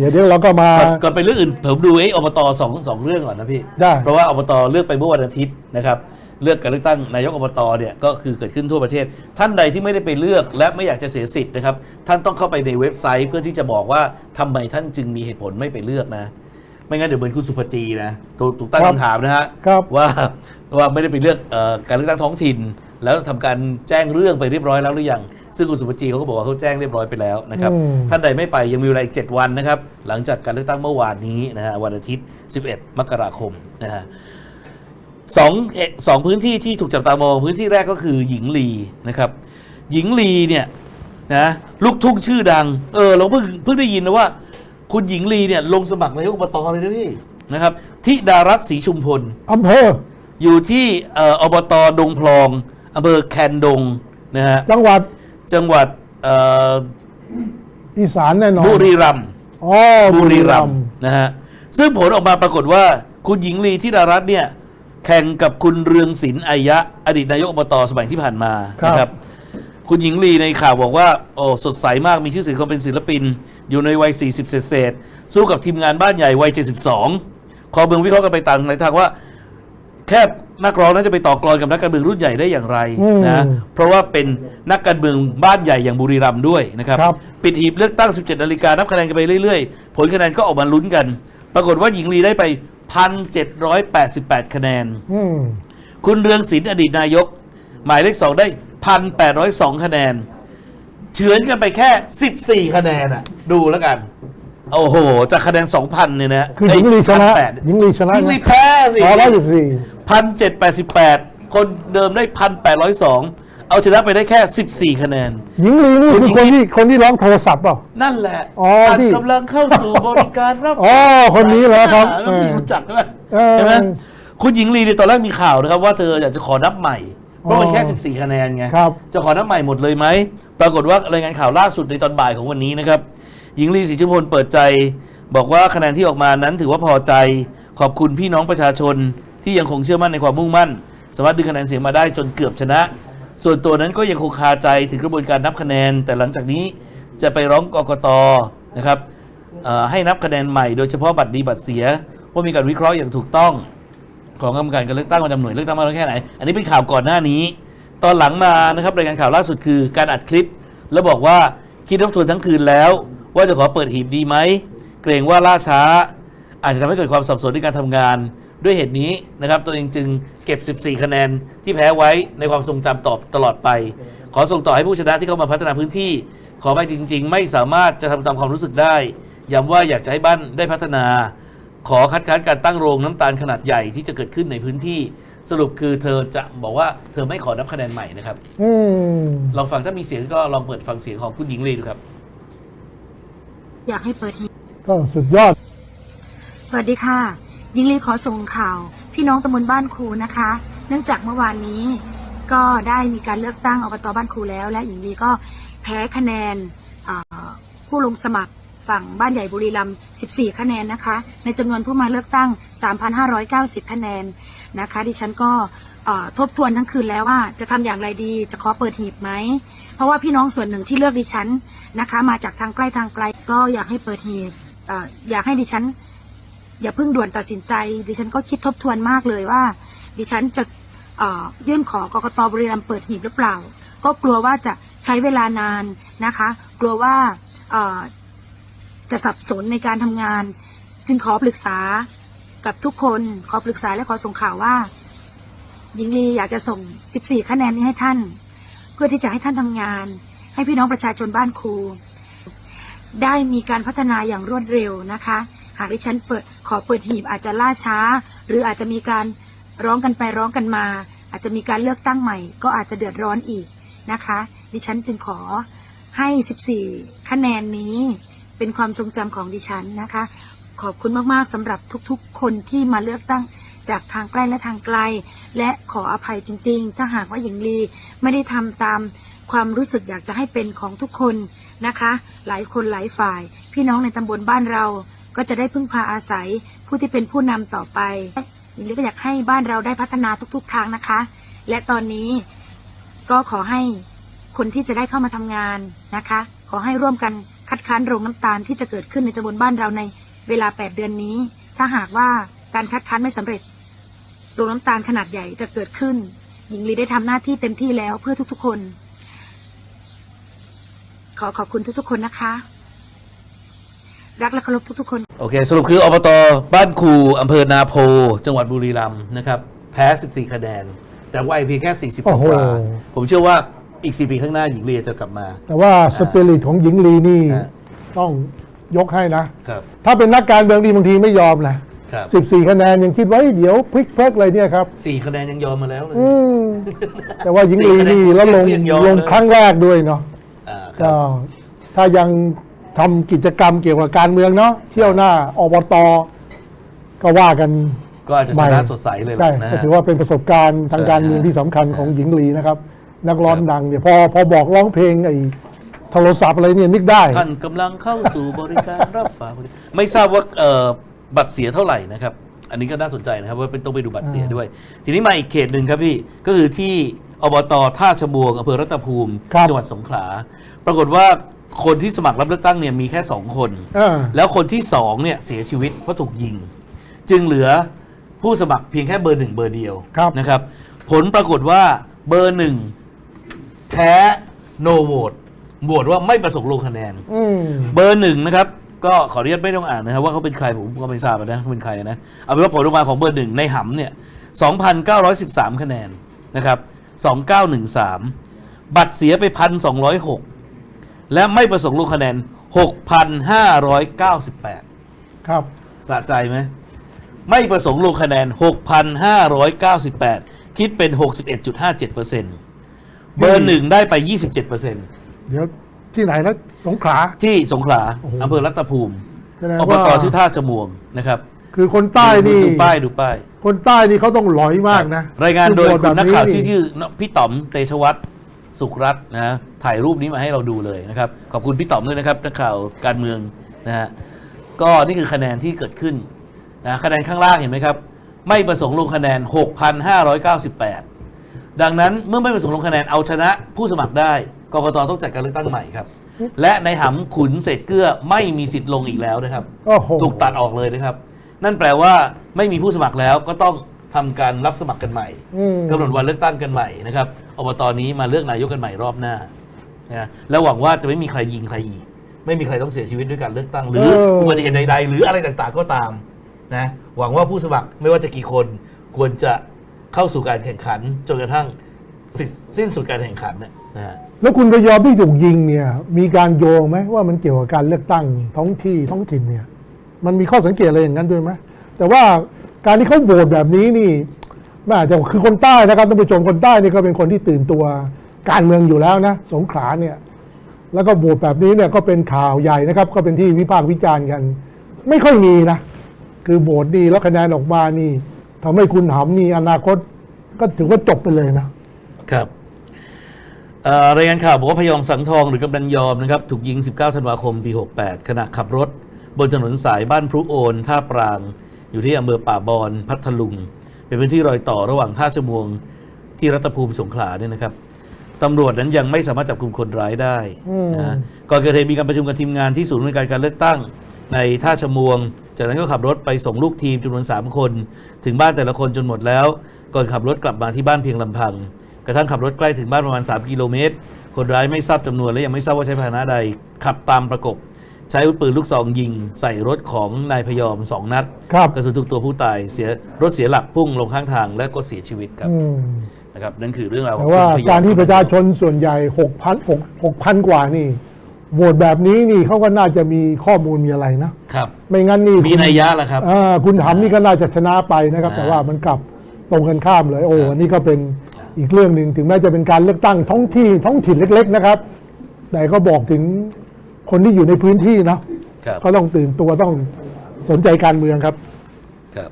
เดี๋ยวเดี๋ยวเราก็มาก่อนก่อนไปเรื่องอื่นผมดูไอ้อบตสองสองเรื่องก่อนนะพี่ ได้ เพราะว่าอบตเลือกไปเมื่อวันอาทิตย์นะครับ เลือกการเลือกตั้งนายกอบตเนี่ยก็คือเกิดขึ้นทั่วประเทศ ท่านใดที่ไม่ได้ไปเลือกและไม่อยากจะเสียสิทธิ์นะครับ ท่านต้องเข้าไปในเว็บไซต์เพื่อที่จะบอกว่าทำไมท่านจึงมีเหตุผลไม่ไปเลือกนะ ไม่งั้นเดี๋ยวเหมือนคุณสุภจีนะถูกถูกตั้งครับคำถามนะฮะครับว่าว่าไม่ได้ไปเลือกเอ่อการเลือกตั้งท้องถิ่น แล้วทำการแจ้งเรื่องไปเรียบร้อยแล้วหรือยัง ซึ่งคุณสุภจีเขาก็บอกว่าเขาแจ้งเรียบร้อยไปแล้วนะครับอืมท่านใดไม่ไปยังมีเวลาอีก 7 วันนะครับ หลังจากการเลือกตั้งเมื่อวานนี้นะฮะวันอาทิตย์ 11 มกราคมนะฮะสองเอ่อสองพื้นที่ที่ถูกจับตามองพื้นที่แรกก็คือหญิงลีนะครับ หญิงลีเนี่ยนะลูกทุ่งชื่อดัง เออเราเพิ่งเพิ่งได้ยินนะว่า คุณหญิงลีเนี่ยลงสมัครนายกอบตเลยนะพี่นะครับที่ดารัตศรีชุมพลอำเภออยู่ที่เอ่ออบตดงพลองอำเภอแคนดงนะฮะจังหวัด จังหวัดเอ่ออีสานแน่นอนบุรีรัมย์อ๋อบุรีรัมย์นะฮะซึ่งผลออกมาปรากฏว่า คุณหญิงลีที่ดารัตน์เนี่ยแข่งกับคุณเรืองศิลป์อายะ อดีตนายกอบตสมัยที่ผ่านมานะครับ คุณหญิงลีในข่าวบอกว่าโอ้สดใสมากมีชื่อเสียงความเป็นศิลปิน อยู่ในวัย 40 เศษๆสู้กับทีมงานบ้านใหญ่วัย 72 ขอเมืองวิเคราะห์กันไปต่างในทางว่า แค่ นักร้องนั้นจะไปต่อกรอนกับนักการเมืองรุ่นใหญ่ได้อย่างไรอืมนะเพราะว่าเป็นนักการเมืองบ้านใหญ่อย่างบุรีรัมย์ด้วยนะครับครับปิดหีบเลือกตั้ง 17นาฬิกานับคะแนนกันไปเรื่อยๆ ผลคะแนนก็ออกมาลุ้นกัน ปรากฏว่าหญิงลีได้ไป 1,788 คะแนนอืมคุณเรืองศิลป์อดีตนายก หมายเลขสองได้ 1,802 คะแนน เฉือนกันไปแค่ 14 คะแนนอะดูแล้วกัน โอ้โห จากคะแนน 2,000เนี่ยนะคือหญิงลีชนะ1,800หญิงลีชนะหญิงลีแพ้สิ ร้อยสิบสี่1,788คนเดิมได้1,802เอาชนะไปได้แค่14คะแนน หญิงลีนี่คุณคือหญิงคนที่คนที่ร้องโทรศัพท์เปล่า นั่นแหละอ๋อท่านที่กำลังเข้าสู่บริการรับอ๋อคนนี้เหรอครับก็มีรู้จักใช่ไหมเออ ใช่ไหมคุณหญิงลีเนี่ยตอนแรกมีข่าวนะครับว่าเธออยากจะขอนับใหม่ เพราะมันแค่ 14 คะแนนไง ครับ จะขอนับใหม่หมดเลยไหม ปรากฏว่ารายงานข่าวล่าสุดในตอนบ่ายของวันนี้นะครับ หญิงลีศรีชุมพลเปิดใจ บอกว่าคะแนนที่ออกมานั้นถือว่าพอใจ ขอบคุณพี่น้องประชาชนที่ยังคงเชื่อมั่นในความมุ่งมั่น สามารถดึงคะแนนเสียงมาได้จนเกือบชนะ ส่วนตัวนั้นก็ยังคงคาใจถึงกระบวนการนับคะแนน แต่หลังจากนี้จะไปร้องกกตนะครับให้นับคะแนนใหม่โดยเฉพาะบัตรดีบัตรเสียว่ามีการวิเคราะห์อย่างถูกต้อง ของกรรมการการเลือกตั้งประจำหน่วยเลือกตั้งมากน้อยแค่ไหน อันนี้เป็นข่าวก่อนหน้านี้ ตอนหลังมานะครับรายงานข่าวล่าสุดคือการอัดคลิป แล้วบอกว่าคิดทบทวนทั้งคืนแล้ว ว่าจะขอเปิดหีบดีไหม เกรงว่าล่าช้า อาจจะทำให้เกิดความสับสนในการทำงาน ด้วยเหตุนี้นะครับตัวเองจึงเก็บ 14 คะแนนที่แพ้ไว้ในความทรงจำต่อตลอดไป ขอส่งต่อให้ผู้ชนะที่เข้ามาพัฒนาพื้นที่ ขอไปจริง ๆ ไม่สามารถจะทำตามความรู้สึกได้ย้ำว่าอยากจะให้บ้านได้พัฒนา ขอคัดค้านการตั้งโรงน้ำตาลขนาดใหญ่ที่จะเกิดขึ้นในพื้นที่ สรุปคือเธอจะบอกว่าเธอไม่ขอนับคะแนนใหม่นะครับอืม ลองฟังถ้ามีเสียงก็ลองเปิดฟังเสียงของคุณหญิงลีดูครับ อยากให้เปิดหีบก็สุดยอด สวัสดีค่ะ ยิงลีขอส่งข่าว พี่น้องตำบลบ้านครูนะคะ เนื่องจากเมื่อวานนี้ก็ได้มีการเลือกตั้งอบตบ้านครูแล้ว และหญิงลีก็แพ้คะแนนอ่าผู้ลงสมัครฝั่งบ้านใหญ่บุรีรัมย์14 คะแนนนะคะ ในจำนวนผู้มาเลือกตั้ง 3,590 คะแนนนะคะ ดิฉันก็เอ่อทบทวนทั้งคืนแล้วว่าจะทำอย่างไรดีจะขอเปิดหีบไหม เพราะว่าพี่น้องส่วนหนึ่งที่เลือกดิฉันนะคะ มาจากทางใกล้ทางไกล ก็อยากให้เปิดหีบเอ่ออยากให้ดิฉัน อย่าเพิ่งด่วนตัดสินใจ ดิฉันก็คิดทบทวนมากเลยว่า ดิฉันจะยื่นขอกกตบริรัมเปิดหีบหรือเปล่า ก็กลัวว่าจะใช้เวลานานนะคะ กลัวว่าจะสับสนในการทำงาน จึงขอปรึกษากับทุกคนขอปรึกษาและขอส่งข่าวว่าหญิงลีอยากจะส่ง 14 คะแนนนี้ให้ท่าน เพื่อที่จะให้ท่านทำงาน ให้พี่น้องประชาชนบ้านครู ได้มีการพัฒนาอย่างรวดเร็วนะคะ หากดิฉันเปิดขอเปิดหีบอาจจะล่าช้า หรืออาจจะมีการร้องกันไปร้องกันมา อาจจะมีการเลือกตั้งใหม่ ก็อาจจะเดือดร้อนอีกนะคะ ดิฉันจึงขอให้ 14 คะแนนนี้เป็นความทรงจำของดิฉันนะคะ ขอบคุณมากๆสำหรับทุกๆ คนที่มาเลือกตั้งจากทางใกล้และทางไกล และขออภัยจริง ๆ ถ้าหากว่าหญิงลีไม่ได้ทำตามความรู้สึกอยากจะให้เป็นของทุกคน นะคะ หลายคนหลายฝ่าย พี่น้องในตำบลบ้านเราก็จะได้พึ่งพาอาศัยผู้ที่เป็นผู้นำต่อไปหญิงลีก็อยากให้บ้านเราได้พัฒนาทุกๆทางนะคะ และตอนนี้ก็ขอให้คนที่จะได้เข้ามาทำงานนะคะ ขอให้ร่วมกันคัดค้านโรงน้ำตาลที่จะเกิดขึ้นในตำบลบ้านเราในเวลา 8 เดือนนี้ ถ้าหากว่าการคัดค้านไม่สำเร็จ โรงน้ำตาลขนาดใหญ่จะเกิดขึ้น หญิงลีได้ทำหน้าที่เต็มที่แล้วเพื่อทุกๆ คน ขอขอบคุณทุกๆคนนะคะ รักและเคารพทุกๆคน โอเค สรุปคืออบตบ้านครูอำเภอนาโพ จังหวัดบุรีรัมย์นะครับ แพ้ 14 คะแนน แต่ว่าไอเพียงแค่ 40กโอ้โห ว่าผมเชื่อว่าอีก 4 ปีข้างหน้าหญิงลีจะกลับมา แต่ว่าสปิริตของหญิงลีนี่ฮะ ต้องยกให้นะ ครับถ้าเป็นนักการเมืองดีบางทีไม่ยอมนะครับสิบสี่คะแนนยังคิดไว้เดี๋ยวพลิกเพลิกเลยเนี่ยครับ สี่คะแนนยังยอมมาแล้วเลย อืมแต่ว่าหญิงลีนี่แล้วลงยังยอมลงเลยครั้งแรกด้วยเนาะอ่าค ก็รับถ้ายังทำกิจกรรมเกี่ยวกับการเมืองเนาะเที่ยวหน้าอบตก็ว่ากัน ก็อาจจะชนะสดใสเลยใช่นะก็ฮะ ถือว่าเป็นประสบการณ์ทางใช่การเมืองที่สำคัญของหญิงลีนะครับ นักร้องดังเนี่ยพอพอบอกร้องเพลงไอ้โทรศัพท์อะไรเนี่ยนึกได้ ท่านกำลังเข้าสู่บริการ รับฝากบริการไม่ทราบว่าเอ่อบัตรเสียเท่าไหร่นะครับ อันนี้ก็น่าสนใจนะครับว่าเป็นต้องไปดูบัตรเสียด้วย ทีนี้มาอีกเขตหนึ่งครับพี่ก็คือที่ อบตท่าชะบวงอำเภอรัตภูมิครับ จังหวัดสงขลาปรากฏว่าคนที่สมัครรับเลือกตั้งเนี่ยมีแค่สองคนอ่าแล้วคนที่สองเนี่ยเสียชีวิตเพราะถูกยิง จึงเหลือผู้สมัครเพียงแค่เบอร์หนึ่งเบอร์เดียวครับ นะครับ ผลปรากฏว่าเบอร์หนึ่งแพ้โนโหวตโหวตว่าไม่ประสงค์ลงคะแนน อืม เบอร์หนึ่งนะครับ ก็ขออนุญาตไม่ต้องอ่านนะครับว่าเขาเป็นใครผมก็ไม่ทราบนะเขาเป็นใครนะเอาเป็นว่าผลออกมาของเบอร์หนึ่งในหำเนี่ย 2,913 คะแนนนะครับ 2,913 บัตรเสียไป 1,206 และไม่ประสงค์ลงคะแนน 6,598 ครับสะใจไหม ไม่ประสงค์ลงคะแนน 6,598 คิดเป็น 61.57%เบอร์หนึ่งได้ไป 27%เดี๋ยวที่ไหนนะสงขลาที่สงขลาโอ้โหอำเภอรัตภูมิแสดงอบว่าตชื่อท่าจมวงนะครับ คือคนใต้นี่ ดูป้ายดูป้าย คนใต้นี่เขาต้องหลอยมากนะ รายงานโดยอคุณนักข่าวชื่อแบบชื่อพี่ต๋อมเตชวัฒน์สุขรัตน์นะฮะถ่ายรูปนี้มาให้เราดูเลยนะครับ ขอบคุณพี่ต๋อมด้วยนะครับนักข่าวการเมืองนะฮะก็นี่คือคะแนนที่เกิดขึ้นนะคะแนนข้างล่างเห็นไหมครับ ไม่ประสงค์ลงคะแนน 6,598 ดังนั้นเมื่อไม่ประสงค์ลงคะแนนเอาชนะผู้สมัครได้กกตต้องจัดการเลือกตั้งใหม่ครับ และในหำขุนเศษเกลือไม่มีสิทธิ์ลงอีกแล้วนะครับโอ้โหถูกตัดออกเลยนะครับ นั่นแปลว่าไม่มีผู้สมัครแล้วก็ต้องทำการรับสมัครกันใหม่อืม กำหนดวันเลือกตั้งกันใหม่นะครับอบตนี้มาเลือกนายกกันใหม่รอบหน้านะแล้วหวังว่าจะไม่มีใครยิงใครอีก ไม่มีใครต้องเสียชีวิตด้วยการเลือกตั้งหรือเอออุ อุบัติเหตุใดๆ หรืออะไรต่างๆก็ตามนะหวังว่าผู้สมัครไม่ว่าจะกี่คนควรจะเข้าสู่การแข่งขันจนกระทั่งสิ้นสิ้นสุดการแข่งขันนะนะฮะ แล้วคุณระยอมที่ถูกยิงเนี่ย มีการโยงไหมว่ามันเกี่ยวกับการเลือกตั้งท้องที่ท้องถิ่นเนี่ย มันมีข้อสังเกตอะไรอย่างนั้นด้วยไหมแต่ว่าการที่เขาโหวตแบบนี้นี่มันอาจจะคือคนใต้นะครับท่านผู้ชมคนใต้นี่ก็เป็นคนที่ตื่นตัวการเมืองอยู่แล้วนะสงขลาเนี่ย แล้วก็โหวตแบบนี้เนี่ยก็เป็นข่าวใหญ่นะครับ ก็เป็นที่วิพากษ์วิจารณ์กัน ไม่ค่อยมีนะ คือโหวตดีแล้วคะแนนออกมานี่ทำให้คุณหำนี่อนาคต ก็ถือว่าจบไปเลยนะครับรายงานข่าวบอกว่าพยองสังทองหรือกำนันยอมนะครับ ถูกยิง 19 ธันวาคมปี 68 ขณะขับรถ บนถนนสายบ้านพรุโอนท่าปราง อยู่ที่อำเภอป่าบอนพัทลุง เป็นพื้นที่รอยต่อระหว่างท่าชะมวงที่รัตภูมิสงขลาเนี่ยนะครับตำรวจนั้นยังไม่สามารถจับกลุ่มคนร้ายได้อืมนะก่อนเกิดเหตุมีการประชุมกับทีมงานที่ศูนย์บริการการเลือกตั้งในท่าชะมวง จากนั้นก็ขับรถไปส่งลูกทีมจำนวนสามคน ถึงบ้านแต่ละคนจนหมดแล้ว ก่อนขับรถกลับมาที่บ้านเพียงลำพัง กระทั่งขับรถใกล้ถึงบ้านประมาณ 3 กิโลเมตร คนร้ายไม่ทราบจำนวนและยังไม่ทราบว่าใช้พาหนะใด ขับตามประกบ ใช้อาวุธปืนลูกซองยิงใส่รถของนายพยอมสองนัดครับกระสุนถูกตัวผู้ตายเสียรถเสียหลักพุ่งลงข้างทางและก็เสียชีวิตครับอืมนะครับนั่นคือเรื่องราวขอแต่งว่าคุณพยอมการที่ประชาชนส่วนใหญ่หกพันหกหกพันกว่านี่โหวตแบบนี้นี่เขาก็น่าจะมีข้อมูลมีอะไรนะ ครับ ไม่งั้นนี่มีคุณนัยยะแล้วครับ อ่าคุณหำนี่ก็น่าจะชนะไปนะครับ อ่า แต่ว่ามันกลับตรงกันข้ามเลย โอ้ครับอันนี่ก็เป็นอีกเรื่องหนึ่งถึงแม้จะเป็นการเลือกตั้งท้องที่ท้องถิ่นเล็ก ๆ นะครับ แต่ก็บอกถึง คนที่อยู่ในพื้นที่เนาะครับ ก็ต้องตื่นตัวต้องสนใจการเมืองครับ ครับ